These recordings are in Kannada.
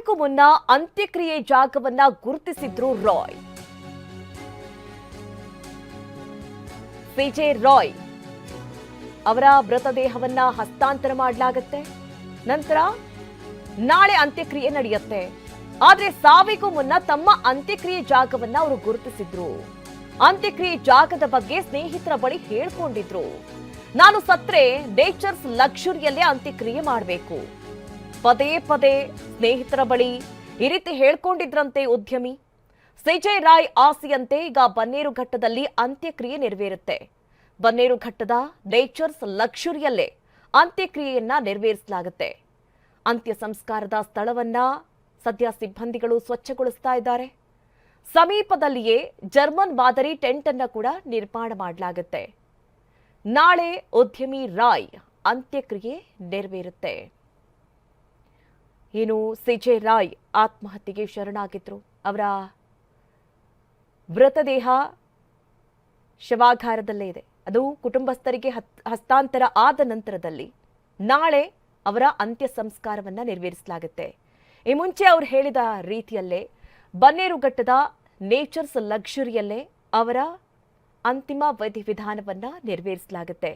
ಸಾವಿಗೂ ಮುನ್ನ ಅಂತ್ಯಕ್ರಿಯೆ ಜಾಗವನ್ನ ಗುರುತಿಸಿದ್ರು ರಾಯ್. ವಿಜಯ್ ರಾಯ್ ಅವರ ಮೃತದೇಹವನ್ನ ಹಸ್ತಾಂತರ ಮಾಡಲಾಗತ್ತೆ. ನಂತರ ನಾಳೆ ಅಂತ್ಯಕ್ರಿಯೆ ನಡೆಯುತ್ತೆ. ಆದ್ರೆ ಸಾವಿಗೂ ಮುನ್ನ ತಮ್ಮ ಅಂತ್ಯಕ್ರಿಯೆ ಜಾಗವನ್ನ ಅವರು ಗುರುತಿಸಿದ್ರು. ಅಂತ್ಯಕ್ರಿಯೆ ಜಾಗದ ಬಗ್ಗೆ ಸ್ನೇಹಿತರ ಬಳಿ ಹೇಳ್ಕೊಂಡಿದ್ರು. ನಾನು ಸತ್ರೆ ನೇಚರ್ಸ್ ಲಕ್ಷುರಿಯಲ್ಲೇ ಅಂತ್ಯಕ್ರಿಯೆ ಮಾಡಬೇಕು. ಪದೇ ಪದೇ ಸ್ನೇಹಿತರ ಬಳಿ ಈ ರೀತಿ ಹೇಳ್ಕೊಂಡಿದ್ರಂತೆ ಉದ್ಯಮಿ. ಸಿಜಯ್ ರಾಯ್ ಆಸೆಯಂತೆ ಈಗ ಬನ್ನೇರುಘಟ್ಟದಲ್ಲಿ ಅಂತ್ಯಕ್ರಿಯೆ ನೆರವೇರುತ್ತೆ. ಬನ್ನೇರುಘಟ್ಟದ ನೇಚರ್ಸ್ ಲಕ್ಷುರಿಯಲ್ಲೇ ಅಂತ್ಯಕ್ರಿಯೆಯನ್ನ ನೆರವೇರಿಸಲಾಗುತ್ತೆ. ಅಂತ್ಯ ಸಂಸ್ಕಾರದ ಸ್ಥಳವನ್ನ ಸದ್ಯ ಸಿಬ್ಬಂದಿಗಳು ಸ್ವಚ್ಛಗೊಳಿಸ್ತಾ ಇದ್ದಾರೆ. ಸಮೀಪದಲ್ಲಿಯೇ ಜರ್ಮನ್ ಮಾದರಿ ಟೆಂಟ್ ಅನ್ನ ಕೂಡ ನಿರ್ಮಾಣ ಮಾಡಲಾಗುತ್ತೆ. ನಾಳೆ ಉದ್ಯಮಿ ರಾಯ್ ಅಂತ್ಯಕ್ರಿಯೆ ನೆರವೇರುತ್ತೆ. ಏನು ಸಿಜೆ ರಾಯ್ ಆತ್ಮಹತ್ಯೆಗೆ ಶರಣಾಗಿದ್ರು. ಅವರ ಮೃತದೇಹ ಶವಾಗಾರದಲ್ಲೇ ಇದೆ. ಅದು ಕುಟುಂಬಸ್ಥರಿಗೆ ಹಸ್ತಾಂತರ ಆದ ನಂತರದಲ್ಲಿ ನಾಳೆ ಅವರ ಅಂತ್ಯ ಸಂಸ್ಕಾರವನ್ನ ನೆರವೇರಿಸಲಾಗುತ್ತೆ. ಈ ಮುಂಚೆ ಅವರು ಹೇಳಿದ ರೀತಿಯಲ್ಲೇ ಬನ್ನೇರುಘಟ್ಟದ ನೇಚರ್ಸ್ ಲಕ್ಷುರಿಯಲ್ಲೇ ಅವರ ಅಂತಿಮ ವಿಧಿವಿಧಾನವನ್ನ ನೆರವೇರಿಸಲಾಗುತ್ತೆ.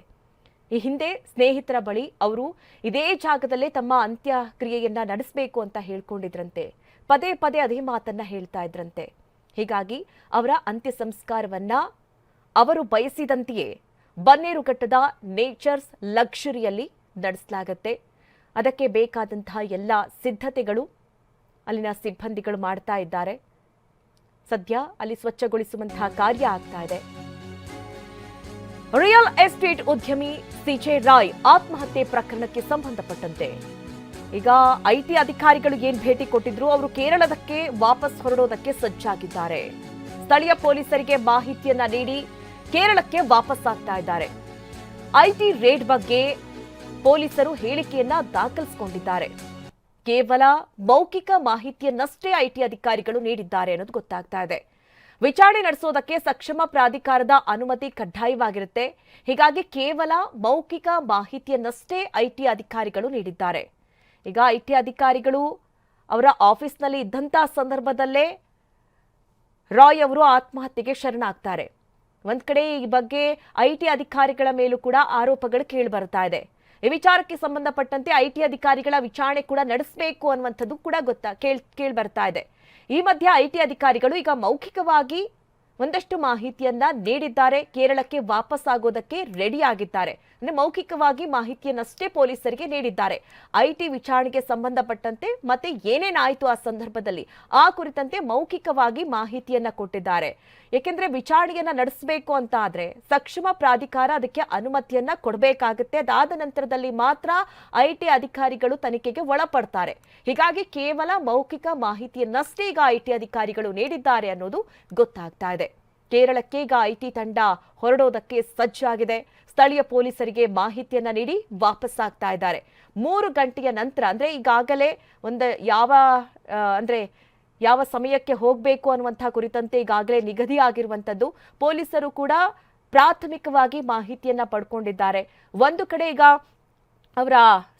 ಈ ಹಿಂದೆ ಸ್ನೇಹಿತರ ಬಳಿ ಅವರು ಇದೇ ಜಾಗದಲ್ಲೇ ತಮ್ಮ ಅಂತ್ಯಕ್ರಿಯೆಯನ್ನ ನಡೆಸಬೇಕು ಅಂತ ಹೇಳ್ಕೊಂಡಿದ್ರಂತೆ. ಪದೇ ಪದೇ ಅದೇ ಮಾತನ್ನ ಹೇಳ್ತಾ ಇದ್ರಂತೆ. ಹೀಗಾಗಿ ಅವರ ಅಂತ್ಯ ಸಂಸ್ಕಾರವನ್ನ ಅವರು ಬಯಸಿದಂತೆಯೇ ಬನ್ನೇರುಘಟ್ಟದ ನೇಚರ್ಸ್ ಲಕ್ಷುರಿಯಲ್ಲಿ ನಡೆಸಲಾಗತ್ತೆ. ಅದಕ್ಕೆ ಬೇಕಾದಂತಹ ಎಲ್ಲ ಸಿದ್ಧತೆಗಳು ಅಲ್ಲಿನ ಸಿಬ್ಬಂದಿಗಳು ಮಾಡ್ತಾ ಇದ್ದಾರೆ. ಸದ್ಯ ಅಲ್ಲಿ ಸ್ವಚ್ಛಗೊಳಿಸುವಂತಹ ಕಾರ್ಯ ಆಗ್ತಾ ಇದೆ. ರಿಯಲ್ ಎಸ್ಟೇಟ್ ಉದ್ಯಮಿ ಸಿಜೆ ರಾಯ್ ಆತ್ಮಹತ್ಯೆ ಪ್ರಕರಣಕ್ಕೆ ಸಂಬಂಧಪಟ್ಟಂತೆ. ಈಗ ಐಟಿ ಅಧಿಕಾರಿಗಳು ಏನ್ ಭೇಟಿ ಕೊಟ್ಟಿದ್ರು ಅವರು ಕೇರಳದಕ್ಕೆ ವಾಪಸ್ ಹೊರಡೋದಕ್ಕೆ ಸಜ್ಜಾಗಿದ್ದಾರೆ. ಸ್ಥಳೀಯ ಪೊಲೀಸರಿಗೆ ಮಾಹಿತಿಯನ್ನ ನೀಡಿ ಕೇರಳಕ್ಕೆ ವಾಪಸ್ ಆಗ್ತಾ ಇದ್ದಾರೆ. ಐಟಿ ರೇಡ್ ಬಗ್ಗೆ ಪೊಲೀಸರು ಹೇಳಿಕೆಯನ್ನ ದಾಖಲಿಸಿಕೊಂಡಿದ್ದಾರೆ. ಕೇವಲ ಮೌಖಿಕ ಮಾಹಿತಿಯನ್ನಷ್ಟೇ ಐಟಿ ಅಧಿಕಾರಿಗಳು ನೀಡಿದ್ದಾರೆ ಅನ್ನೋದು ಗೊತ್ತಾಗ್ತಾ ಇದೆ. ವಿಚಾರಣೆ ನಡೆಸೋದಕ್ಕೆ ಸಕ್ಷಮ ಪ್ರಾಧಿಕಾರದ ಅನುಮತಿ ಕಡ್ಡಾಯವಾಗಿರುತ್ತೆ. ಹೀಗಾಗಿ ಕೇವಲ ಮೌಖಿಕ ಮಾಹಿತಿಯನ್ನಷ್ಟೇ ಐಟಿ ಅಧಿಕಾರಿಗಳು ನೀಡಿದ್ದಾರೆ. ಈಗ ಐಟಿ ಅಧಿಕಾರಿಗಳು ಅವರ ಆಫೀಸ್ನಲ್ಲಿ ಇದ್ದಂತಹ ಸಂದರ್ಭದಲ್ಲೇ ರಾಯ್ ಅವರು ಆತ್ಮಹತ್ಯೆಗೆ ಶರಣಾಗ್ತಾರೆ. ಒಂದ್ ಕಡೆ ಈ ಬಗ್ಗೆ ಐಟಿ ಅಧಿಕಾರಿಗಳ ಮೇಲೂ ಕೂಡ ಆರೋಪಗಳು ಕೇಳಿ ಬರ್ತಾ ಇದೆ. ಈ ವಿಚಾರಕ್ಕೆ ಸಂಬಂಧಪಟ್ಟಂತೆ ಐಟಿ ಅಧಿಕಾರಿಗಳ ವಿಚಾರಣೆ ಕೂಡ ನಡೆಸಬೇಕು ಅನ್ನುವಂಥದ್ದು ಕೂಡ ಗೊತ್ತಾ ಕೇಳ್ ಕೇಳಿ ಬರ್ತಾ ಇದೆ. ಈ ಮಧ್ಯೆ ಐಟಿ ಅಧಿಕಾರಿಗಳು ಈಗ ಮೌಖಿಕವಾಗಿ ಒಂದಷ್ಟು ಮಾಹಿತಿಯನ್ನ ನೀಡಿದ್ದಾರೆ. ಕೇರಳಕ್ಕೆ ವಾಪಸ್ ಆಗೋದಕ್ಕೆ ರೆಡಿ ಆಗಿದ್ದಾರೆ. ಅಂದ್ರೆ ಮೌಖಿಕವಾಗಿ ಮಾಹಿತಿಯನ್ನಷ್ಟೇ ಪೊಲೀಸರಿಗೆ ನೀಡಿದ್ದಾರೆ. ಐಟಿ ವಿಚಾರಣೆಗೆ ಸಂಬಂಧಪಟ್ಟಂತೆ ಮತ್ತೆ ಏನೇನಾಯಿತು ಆ ಸಂದರ್ಭದಲ್ಲಿ? ಆ ಕುರಿತಂತೆ ಮೌಖಿಕವಾಗಿ ಮಾಹಿತಿಯನ್ನ ಕೊಟ್ಟಿದ್ದಾರೆ. ಏಕೆಂದ್ರೆ ವಿಚಾರಣೆಯನ್ನ ನಡೆಸಬೇಕು ಅಂತ ಆದ್ರೆ ಸಕ್ಷಮ ಪ್ರಾಧಿಕಾರ ಅದಕ್ಕೆ ಅನುಮತಿಯನ್ನ ಕೊಡಬೇಕಾಗುತ್ತೆ. ಅದಾದ ನಂತರದಲ್ಲಿ ಮಾತ್ರ ಐಟಿ ಅಧಿಕಾರಿಗಳು ತನಿಖೆಗೆ ಒಳಪಡ್ತಾರೆ. ಹೀಗಾಗಿ ಕೇವಲ ಮೌಖಿಕ ಮಾಹಿತಿಯನ್ನಷ್ಟೇ ಈಗ ಐಟಿ ಅಧಿಕಾರಿಗಳು ನೀಡಿದ್ದಾರೆ ಅನ್ನೋದು ಗೊತ್ತಾಗ್ತಾ ಇದೆ. ಕೇರಳಕ್ಕೆ ಈಗ ಐಟಿ ತಂಡ ಹೊರಡೋದಕ್ಕೆ ಸಜ್ಜಾಗಿದೆ. ಸ್ಥಳೀಯ ಪೊಲೀಸರಿಗೆ ಮಾಹಿತಿಯನ್ನ ನೀಡಿ ವಾಪಸ್ ಆಗ್ತಾ ಇದ್ದಾರೆ. ಮೂರು ಗಂಟೆಯ ನಂತರ, ಅಂದ್ರೆ ಈಗಾಗಲೇ ಒಂದು ಯಾವ ಅಂದ್ರೆ ಯಾವ ಸಮಯಕ್ಕೆ ಹೋಗಬೇಕು ಅನ್ನುವಂತಹ ಕುರಿತಂತೆ ಈಗಾಗಲೇ ನಿಗದಿ ಆಗಿರುವಂತದ್ದು ಪೊಲೀಸರು ಕೂಡ ಪ್ರಾಥಮಿಕವಾಗಿ ಮಾಹಿತಿಯನ್ನ ಪಡ್ಕೊಂಡಿದ್ದಾರೆ. ಒಂದು ಕಡೆ ಈಗ ಅವರ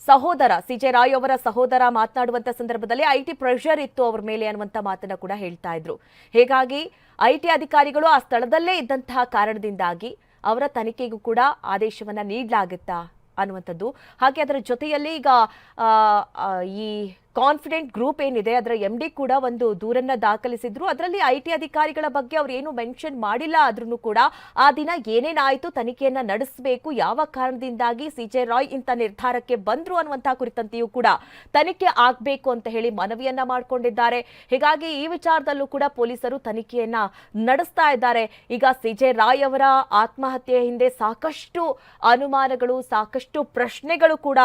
ಸಹೋದರ ಸಿಜೆ ರಾಯ್ ಅವರ ಸಹೋದರ ಮಾತನಾಡುವಂತ ಸಂದರ್ಭದಲ್ಲಿ ಐಟಿ ಪ್ರೆಷರ್ ಇತ್ತು ಅವರ ಮೇಲೆ ಅನ್ನುವಂತ ಮಾತನ್ನ ಕೂಡ ಹೇಳ್ತಾ ಇದ್ರು. ಹೀಗಾಗಿ ಐಟಿ ಅಧಿಕಾರಿಗಳು ಆ ಸ್ಥಳದಲ್ಲೇ ಇದ್ದಂತಹ ಕಾರಣದಿಂದಾಗಿ ಅವರ ತನಿಖೆಗೂ ಕೂಡ ಆದೇಶವನ್ನ ನೀಡಲಾಗುತ್ತಾ ಅನ್ನುವಂಥದ್ದು. ಹಾಗೆ ಅದರ ಜೊತೆಯಲ್ಲಿ ಈಗ ಈ ಕಾನ್ಫಿಡೆಂಟ್ ಗ್ರೂಪ್ ಏನಿದೆ, ಅದರ ಎಂ ಡಿ ಕೂಡ ಒಂದು ದೂರನ್ನ ದಾಖಲಿಸಿದ್ರು. ಅದರಲ್ಲಿ ಐ ಟಿ ಅಧಿಕಾರಿಗಳ ಬಗ್ಗೆ ಅವ್ರು ಏನು ಮೆನ್ಷನ್ ಮಾಡಿಲ್ಲ ಆದ್ರೂ ಕೂಡ ಆ ದಿನ ಏನೇನಾಯಿತು, ತನಿಖೆಯನ್ನ ನಡೆಸಬೇಕು, ಯಾವ ಕಾರಣದಿಂದಾಗಿ ಸಿ ಜೆ ರಾಯ್ ಇಂಥ ನಿರ್ಧಾರಕ್ಕೆ ಬಂದ್ರು ಅನ್ನುವಂತಹ ಕುರಿತಂತೆಯೂ ಕೂಡ ತನಿಖೆ ಆಗಬೇಕು ಅಂತ ಹೇಳಿ ಮನವಿಯನ್ನ ಮಾಡಿಕೊಂಡಿದ್ದಾರೆ. ಹೀಗಾಗಿ ಈ ವಿಚಾರದಲ್ಲೂ ಕೂಡ ಪೊಲೀಸರು ತನಿಖೆಯನ್ನ ನಡೆಸ್ತಾ ಇದ್ದಾರೆ. ಈಗ ಸಿ ಜೆ ರಾಯ್ ಅವರ ಆತ್ಮಹತ್ಯೆ ಹಿಂದೆ ಸಾಕಷ್ಟು ಅನುಮಾನಗಳು, ಸಾಕಷ್ಟು ಪ್ರಶ್ನೆಗಳು ಕೂಡ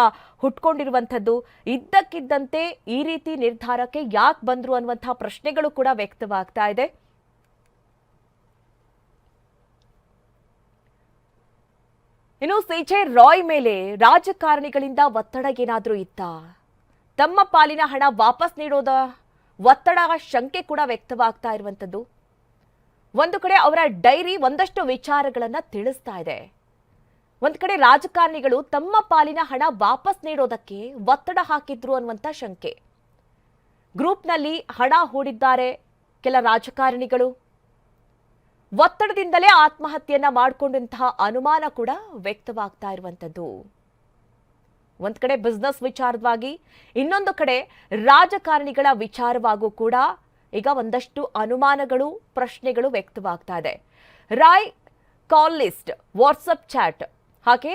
ಹುಟ್ಕೊಂಡಿರುವಂಥದ್ದು. ಇದ್ದಕ್ಕಿದ್ದಂತೆ ಈ ರೀತಿ ನಿರ್ಧಾರಕ್ಕೆ ಯಾಕೆ ಬಂದ್ರು ಅನ್ನುವಂತಹ ಪ್ರಶ್ನೆಗಳು ಕೂಡ ವ್ಯಕ್ತವಾಗ್ತಾ ಇದೆ. ಇನ್ನು ಸಿಜೆ ರಾಯ್ ಮೇಲೆ ರಾಜಕಾರಣಿಗಳಿಂದ ಒತ್ತಡ ಏನಾದರೂ ಇತ್ತಾ? ತಮ್ಮ ಪಾಲಿನ ಹಣ ವಾಪಸ್ ನೀಡೋದ ಒತ್ತಡ ಶಂಕೆ ಕೂಡ ವ್ಯಕ್ತವಾಗ್ತಾ ಇರುವಂತದ್ದು ಒಂದು ಕಡೆ ಅವರ ಡೈರಿ ಒಂದಷ್ಟು ವಿಚಾರಗಳನ್ನ ತಿಳಿಸ್ತಾ ಇದೆ. ಒಂದ್ ಕಡೆ ರಾಜಕಾರಣಿಗಳು ತಮ್ಮ ಪಾಲಿನ ಹಣ ವಾಪಸ್ ನೀಡೋದಕ್ಕೆ ಒತ್ತಡ ಹಾಕಿದ್ರು ಅನ್ನುವಂತ ಶಂಕೆ. ಗ್ರೂಪ್ನಲ್ಲಿ ಹಣ ಹೂಡಿದ್ದಾರೆ ಕೆಲ ರಾಜಕಾರಣಿಗಳು. ಒತ್ತಡದಿಂದಲೇ ಆತ್ಮಹತ್ಯೆಯನ್ನ ಮಾಡಿಕೊಂಡಂತಹ ಅನುಮಾನ ಕೂಡ ವ್ಯಕ್ತವಾಗ್ತಾ ಇರುವಂಥದ್ದು ಒಂದ್ ಕಡೆ ಬಿಸ್ನೆಸ್ ವಿಚಾರವಾಗಿ, ಇನ್ನೊಂದು ಕಡೆ ರಾಜಕಾರಣಿಗಳ ವಿಚಾರವಾಗೂ ಕೂಡ ಈಗ ಒಂದಷ್ಟು ಅನುಮಾನಗಳು, ಪ್ರಶ್ನೆಗಳು ವ್ಯಕ್ತವಾಗ್ತಾ ಇದೆ. Roy call list WhatsApp chat ಹಾಗೆ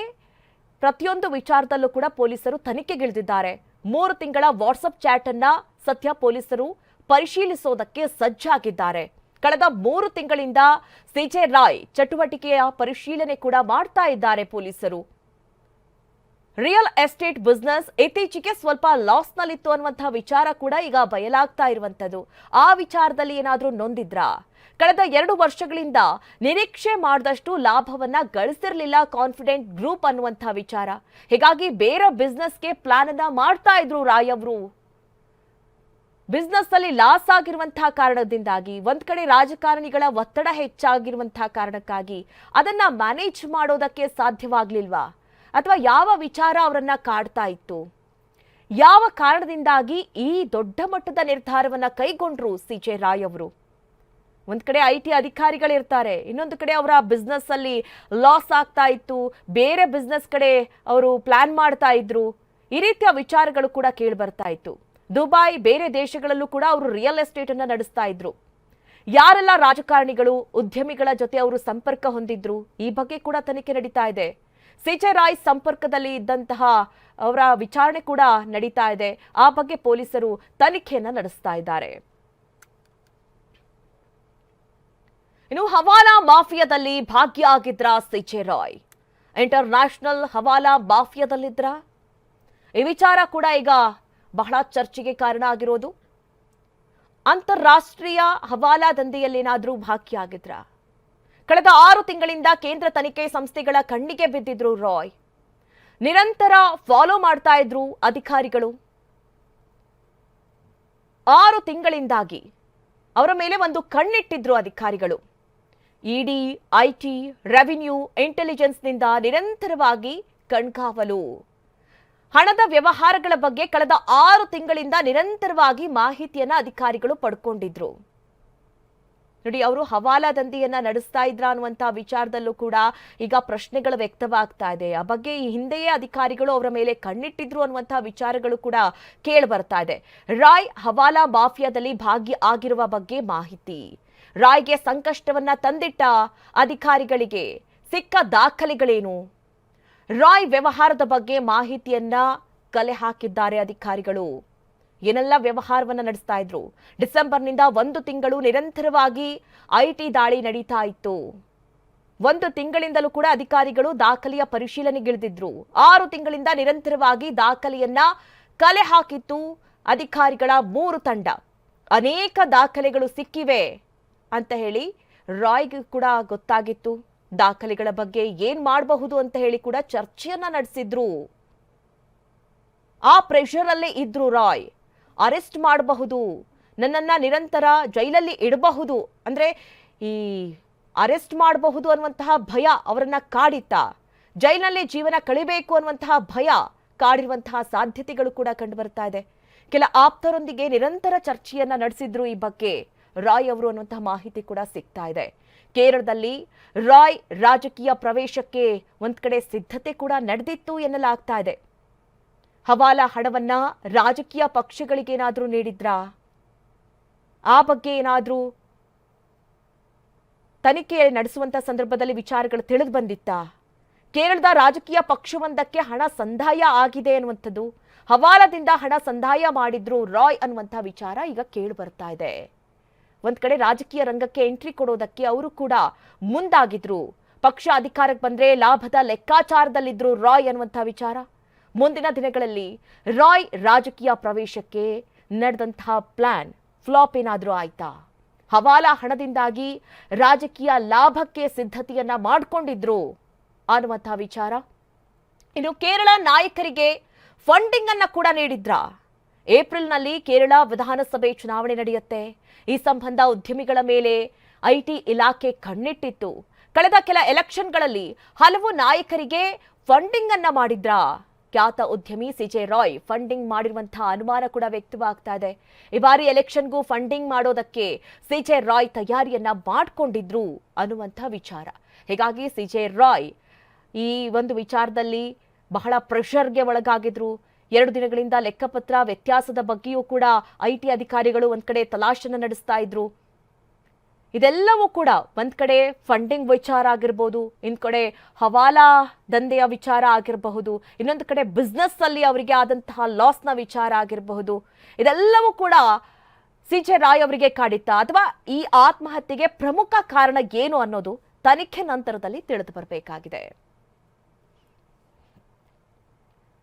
ಪ್ರತಿಯೊಂದು ವಿಚಾರದಲ್ಲೂ ಕೂಡ ಪೊಲೀಸರು ತನಿಖೆಗಿಳಿದಿದ್ದಾರೆ. ಮೂರು ತಿಂಗಳ ವಾಟ್ಸಪ್ ಚಾಟ್ ಅನ್ನ ಸದ್ಯ ಪೊಲೀಸರು ಪರಿಶೀಲಿಸೋದಕ್ಕೆ ಸಜ್ಜಾಗಿದ್ದಾರೆ. ಕಳೆದ ಮೂರು ತಿಂಗಳಿಂದ ಸಿಜೆ ರಾಯ್ ಚಟುವಟಿಕೆಯ ಪರಿಶೀಲನೆ ಕೂಡ ಮಾಡ್ತಾ ಇದ್ದಾರೆ ಪೊಲೀಸರು. ರಿಯಲ್ ಎಸ್ಟೇಟ್ ಬಿಸ್ನೆಸ್ ಇತ್ತೀಚೆಗೆ ಸ್ವಲ್ಪ ಲಾಸ್ನಲ್ಲಿತ್ತು ಅನ್ನುವಂಥ ವಿಚಾರ ಕೂಡ ಈಗ ಬಯಲಾಗ್ತಾ ಇರುವಂಥದ್ದು. ಆ ವಿಚಾರದಲ್ಲಿ ಏನಾದರೂ ನೊಂದಿದ್ರಾ? ಕಳೆದ ಎರಡು ವರ್ಷಗಳಿಂದ ನಿರೀಕ್ಷೆ ಮಾಡಿದಷ್ಟು ಲಾಭವನ್ನ ಗಳಿಸಿರಲಿಲ್ಲ ಕಾನ್ಫಿಡೆಂಟ್ ಗ್ರೂಪ್ ಅನ್ನುವಂಥ ವಿಚಾರ. ಹೀಗಾಗಿ ಬೇರೆ ಬಿಸ್ನೆಸ್ಗೆ ಪ್ಲಾನ್ ಅನ್ನ ಮಾಡ್ತಾ ಇದ್ರು ರಾಯ್ ಅವರು. ಬಿಸ್ನೆಸ್ ಅಲ್ಲಿ ಲಾಸ್ ಆಗಿರುವಂತಹ ಕಾರಣದಿಂದಾಗಿ, ಒಂದ್ ಕಡೆ ರಾಜಕಾರಣಿಗಳ ಒತ್ತಡ ಹೆಚ್ಚಾಗಿರುವಂತಹ ಕಾರಣಕ್ಕಾಗಿ ಅದನ್ನ ಮ್ಯಾನೇಜ್ ಮಾಡೋದಕ್ಕೆ ಸಾಧ್ಯವಾಗ್ಲಿಲ್ವಾ? ಅಥವಾ ಯಾವ ವಿಚಾರ ಅವರನ್ನ ಕಾಡ್ತಾ ಇತ್ತು? ಯಾವ ಕಾರಣದಿಂದಾಗಿ ಈ ದೊಡ್ಡ ಮಟ್ಟದ ನಿರ್ಧಾರವನ್ನ ಕೈಗೊಂಡ್ರು ಸಿ ಜೆ ರಾಯ್ ಅವರು? ಒಂದ್ ಕಡೆ ಐ ಟಿ ಅಧಿಕಾರಿಗಳಿರ್ತಾರೆ, ಇನ್ನೊಂದು ಕಡೆ ಅವರ ಬಿಸ್ನೆಸ್ ಅಲ್ಲಿ ಲಾಸ್ ಆಗ್ತಾ ಇತ್ತು, ಬೇರೆ ಬಿಸ್ನೆಸ್ ಕಡೆ ಅವರು ಪ್ಲಾನ್ ಮಾಡ್ತಾ ಇದ್ರು. ಈ ರೀತಿಯ ವಿಚಾರಗಳು ಕೂಡ ಕೇಳಿ ಬರ್ತಾ ಇತ್ತು. ದುಬೈ ಬೇರೆ ದೇಶಗಳಲ್ಲೂ ಕೂಡ ಅವರು ರಿಯಲ್ ಎಸ್ಟೇಟ್ ಅನ್ನ ನಡೆಸ್ತಾ ಇದ್ರು. ಯಾರೆಲ್ಲ ರಾಜಕಾರಣಿಗಳು, ಉದ್ಯಮಿಗಳ ಜೊತೆ ಅವರು ಸಂಪರ್ಕ ಹೊಂದಿದ್ರು, ಈ ಬಗ್ಗೆ ಕೂಡ ತನಿಖೆ ನಡೀತಾ ಇದೆ. ಸಿಜೆ ರಾಯ್ ಸಂಪರ್ಕದಲ್ಲಿ ಇದ್ದಂತಹ ಅವರ ವಿಚಾರಣೆ ಕೂಡ ನಡೀತಾ ಇದೆ. ಆ ಬಗ್ಗೆ ಪೊಲೀಸರು ತನಿಖೆಯನ್ನ ನಡೆಸ್ತಾ ಇದ್ದಾರೆ. ಇನ್ನು ಹವಾಲಾ ಮಾಫಿಯಾದಲ್ಲಿ ಭಾಗ್ಯ ಆಗಿದ್ರ C J Roy? International hawala ಮಾಫಿಯಾದಲ್ಲಿದ್ರ? ಈ ವಿಚಾರ ಕೂಡ ಈಗ ಬಹಳ ಚರ್ಚೆಗೆ ಕಾರಣ ಆಗಿರೋದು. ಅಂತಾರಾಷ್ಟ್ರೀಯ ಹವಾಲಾ ದಂಧೆಯಲ್ಲಿ ಏನಾದರೂ ಭಾಗಿಯಾಗಿದ್ರ? ಕಳೆದ ಆರು ತಿಂಗಳಿಂದ ಕೇಂದ್ರ ತನಿಖೆ ಸಂಸ್ಥೆಗಳ ಕಣ್ಣಿಗೆ ಬಿದ್ದಿದ್ರು ರಾಯ್. ನಿರಂತರ ಫಾಲೋ ಮಾಡ್ತಾ ಇದ್ರು ಅಧಿಕಾರಿಗಳು. ಆರು ತಿಂಗಳಿಂದಾಗಿ ಅವರ ಮೇಲೆ ಒಂದು ಕಣ್ಣಿಟ್ಟಿದ್ರು ಅಧಿಕಾರಿಗಳು. ಇಡಿ, ಐಟಿ, ರೆವಿನ್ಯೂ, ಇಂಟೆಲಿಜೆನ್ಸ್ನಿಂದ ನಿರಂತರವಾಗಿ ಕಣ್ಗಾವಲು ಹಣದ ವ್ಯವಹಾರಗಳ ಬಗ್ಗೆ ಕಳೆದ ಆರು ತಿಂಗಳಿಂದ ನಿರಂತರವಾಗಿ ಮಾಹಿತಿಯನ್ನು ಅಧಿಕಾರಿಗಳು ಪಡ್ಕೊಂಡಿದ್ರು. ನೋಡಿ, ಅವರು ಹವಾಲಾ ದಂಧೆಯನ್ನ ನಡೆಸ್ತಾ ಇದ್ರ ಅನ್ನುವಂತ ವಿಚಾರದಲ್ಲೂ ಕೂಡ ಈಗ ಪ್ರಶ್ನೆಗಳು ವ್ಯಕ್ತವಾಗ್ತಾ ಇದೆ. ಆ ಬಗ್ಗೆ ಈ ಹಿಂದೆಯೇ ಅಧಿಕಾರಿಗಳು ಅವರ ಮೇಲೆ ಕಣ್ಣಿಟ್ಟಿದ್ರು ಅನ್ನುವಂತ ವಿಚಾರಗಳು ಕೂಡ ಕೇಳಿ ಬರ್ತಾ ಇದೆ. ರಾಯ್ ಹವಾಲಾ ಮಾಫಿಯಾದಲ್ಲಿ ಭಾಗಿ ಆಗಿರುವ ಬಗ್ಗೆ ಮಾಹಿತಿ. ರಾಯ್ಗೆ ಸಂಕಷ್ಟವನ್ನ ತಂದಿಟ್ಟ ಅಧಿಕಾರಿಗಳಿಗೆ ಸಿಕ್ಕ ದಾಖಲೆಗಳೇನು? ರಾಯ್ ವ್ಯವಹಾರದ ಬಗ್ಗೆ ಮಾಹಿತಿಯನ್ನ ಕಲೆ ಹಾಕಿದ್ದಾರೆ ಅಧಿಕಾರಿಗಳು. ಏನೆಲ್ಲ ವ್ಯವಹಾರವನ್ನು ನಡೆಸ್ತಾ ಇದ್ರು? ಡಿಸೆಂಬರ್ನಿಂದ ಒಂದು ತಿಂಗಳು ನಿರಂತರವಾಗಿ ಐಟಿ ದಾಳಿ ನಡೀತಾ ಇತ್ತು. ಒಂದು ತಿಂಗಳಿಂದಲೂ ಕೂಡ ಅಧಿಕಾರಿಗಳು ದಾಖಲೆಯ ಪರಿಶೀಲನೆಗಿಳಿದಿದ್ರು. ಆರು ತಿಂಗಳಿಂದ ನಿರಂತರವಾಗಿ ದಾಖಲೆಯನ್ನ ಕಲೆ ಹಾಕಿತ್ತು ಅಧಿಕಾರಿಗಳ ಮೂರು ತಂಡ. ಅನೇಕ ದಾಖಲೆಗಳು ಸಿಕ್ಕಿವೆ ಅಂತ ಹೇಳಿ ರಾಯ್ಗೆ ಕೂಡ ಗೊತ್ತಾಗಿತ್ತು. ದಾಖಲೆಗಳ ಬಗ್ಗೆ ಏನ್ ಮಾಡಬಹುದು ಅಂತ ಹೇಳಿ ಕೂಡ ಚರ್ಚೆಯನ್ನ ನಡೆಸಿದ್ರು. ಆ ಪ್ರೆಷರ್ ಅಲ್ಲೇ ಇದ್ರು ರಾಯ್. ಅರೆಸ್ಟ್ ಮಾಡಬಹುದು, ನನ್ನನ್ನ ನಿರಂತರ ಜೈಲಲ್ಲಿ ಇಡಬಹುದು. ಅಂದ್ರೆ ಈ ಅರೆಸ್ಟ್ ಮಾಡಬಹುದು ಅನ್ನುವಂತಹ ಭಯ ಅವರನ್ನ ಕಾಡಿತ್ತ. ಜೈಲಿನಲ್ಲಿ ಜೀವನ ಕಳಿಬೇಕು ಅನ್ನುವಂತಹ ಭಯ ಕಾಡಿರುವಂತಹ ಸಾಧ್ಯತೆಗಳು ಕೂಡ ಕಂಡು ಬರ್ತಾ ಇದೆ. ಕೆಲ ಆಪ್ತರೊಂದಿಗೆ ನಿರಂತರ ಚರ್ಚೆಯನ್ನ ನಡೆಸಿದ್ರು ಈ ಬಗ್ಗೆ ರಾಯ್ ಅವರು ಅನ್ನುವಂತಹ ಮಾಹಿತಿ ಕೂಡ ಸಿಗ್ತಾ ಇದೆ. ಕೇರಳದಲ್ಲಿ ರಾಯ್ ರಾಜಕೀಯ ಪ್ರವೇಶಕ್ಕೆ ಒಂದ್ ಕಡೆ ಸಿದ್ಧತೆ ಕೂಡ ನಡೆದಿತ್ತು ಎನ್ನಲಾಗ್ತಾ ಇದೆ. ಹವಾಲಾ ಹಣವನ್ನ ರಾಜಕೀಯ ಪಕ್ಷಗಳಿಗೇನಾದ್ರೂ ನೀಡಿದ್ರಾ? ಆ ಬಗ್ಗೆ ಏನಾದರೂ ತನಿಖೆ ನಡೆಸುವಂತ ಸಂದರ್ಭದಲ್ಲಿ ವಿಚಾರಗಳು ತಿಳಿದು ಬಂದಿತ್ತಾ? ಕೇರಳದ ರಾಜಕೀಯ ಪಕ್ಷವೊಂದಕ್ಕೆ ಹಣ ಸಂದಾಯ ಆಗಿದೆ ಅನ್ನುವಂಥದ್ದು, ಹವಾಲದಿಂದ ಹಣ ಸಂದಾಯ ಮಾಡಿದ್ರು ರಾಯ್ ಅನ್ನುವಂಥ ವಿಚಾರ ಈಗ ಕೇಳಿ ಬರ್ತಾ ಇದೆ. ಒಂದ್ ಕಡೆ ರಾಜಕೀಯ ರಂಗಕ್ಕೆ ಎಂಟ್ರಿ ಕೊಡೋದಕ್ಕೆ ಅವರು ಕೂಡ ಮುಂದಾಗಿದ್ರು. ಪಕ್ಷ ಅಧಿಕಾರಕ್ಕೆ ಬಂದ್ರೆ ಲಾಭದ ಲೆಕ್ಕಾಚಾರದಲ್ಲಿದ್ರು ರಾಯ್ ಅನ್ನುವಂಥ ವಿಚಾರ. ಮುಂದಿನ ದಿನಗಳಲ್ಲಿ ರಾಯ್ ರಾಜಕೀಯ ಪ್ರವೇಶಕ್ಕೆ ನಡೆದಂತಹ ಪ್ಲಾನ್ ಫ್ಲಾಪ್ ಏನಾದರೂ ಆಯ್ತಾ? ಹವಾಲಾ ಹಣದಿಂದಾಗಿ ರಾಜಕೀಯ ಲಾಭಕ್ಕೆ ಸಿದ್ಧತೆಯನ್ನ ಮಾಡಿಕೊಂಡಿದ್ರು ಅನ್ನುವಂತಹ ವಿಚಾರ. ಇನ್ನು ಕೇರಳ ನಾಯಕರಿಗೆ ಫಂಡಿಂಗ್ ಅನ್ನ ಕೂಡ ನೀಡಿದ್ರ? ಏಪ್ರಿಲ್ನಲ್ಲಿ ಕೇರಳ ವಿಧಾನಸಭೆ ಚುನಾವಣೆ ನಡೆಯುತ್ತೆ. ಈ ಸಂಬಂಧ ಉದ್ಯಮಿಗಳ ಮೇಲೆ ಐಟಿ ಇಲಾಖೆ ಕಣ್ಣಿಟ್ಟಿತ್ತು. ಕಳೆದ ಕೆಲ ಎಲೆಕ್ಷನ್ಗಳಲ್ಲಿ ಹಲವು ನಾಯಕರಿಗೆ ಫಂಡಿಂಗ್ ಅನ್ನ ಮಾಡಿದ್ರ? ಖ್ಯಾತ ಉದ್ಯಮಿ ಸಿಜೆ ರಾಯ್ ಫಂಡಿಂಗ್ ಮಾಡಿರುವಂತಹ ಅನುಮಾನ ಕೂಡ ವ್ಯಕ್ತವಾಗ್ತಾ ಇದೆ. ಈ ಬಾರಿ ಎಲೆಕ್ಷನ್ಗೂ ಫಂಡಿಂಗ್ ಮಾಡೋದಕ್ಕೆ ಸಿಜೆ ರಾಯ್ ತಯಾರಿಯನ್ನ ಮಾಡ್ಕೊಂಡಿದ್ರು ಅನ್ನುವಂಥ ವಿಚಾರ. ಹೀಗಾಗಿ ಸಿಜೆ ರಾಯ್ ಈ ಒಂದು ವಿಚಾರದಲ್ಲಿ ಬಹಳ ಪ್ರೆಷರ್ಗೆ ಒಳಗಾಗಿದ್ರು. ಎರಡು ದಿನಗಳಿಂದ ಲೆಕ್ಕಪತ್ರ ವ್ಯತ್ಯಾಸದ ಬಗ್ಗೆಯೂ ಕೂಡ ಐ ಟಿ ಅಧಿಕಾರಿಗಳು ಒಂದ್ ಕಡೆ ತಲಾಶನ ನಡೆಸ್ತಾ ಇದ್ರು. ಇದೆಲ್ಲವೂ ಕೂಡ ಒಂದ್ ಕಡೆ ಫಂಡಿಂಗ್ ವಿಚಾರ ಆಗಿರ್ಬೋದು ಇನ್ ಕಡೆ ಹವಾಲಾ ದಂಧೆಯ ವಿಚಾರ ಆಗಿರಬಹುದು, ಇನ್ನೊಂದು ಕಡೆ ಬಿಸ್ನೆಸ್ ಅಲ್ಲಿ ಅವರಿಗೆ ಆದಂತಹ ಲಾಸ್ನ ವಿಚಾರ ಆಗಿರಬಹುದು. ಇದೆಲ್ಲವೂ ಕೂಡ ಸಿಜೆ ರಾಯ್ ಅವರಿಗೆ ಕಾಡಿತ್ತಾ. ಅಥವಾ ಈ ಆತ್ಮಹತ್ಯೆಗೆ ಪ್ರಮುಖ ಕಾರಣ ಏನು ಅನ್ನೋದು ತನಿಖೆ ನಂತರದಲ್ಲಿ ತಿಳಿದು ಬರಬೇಕಾಗಿದೆ.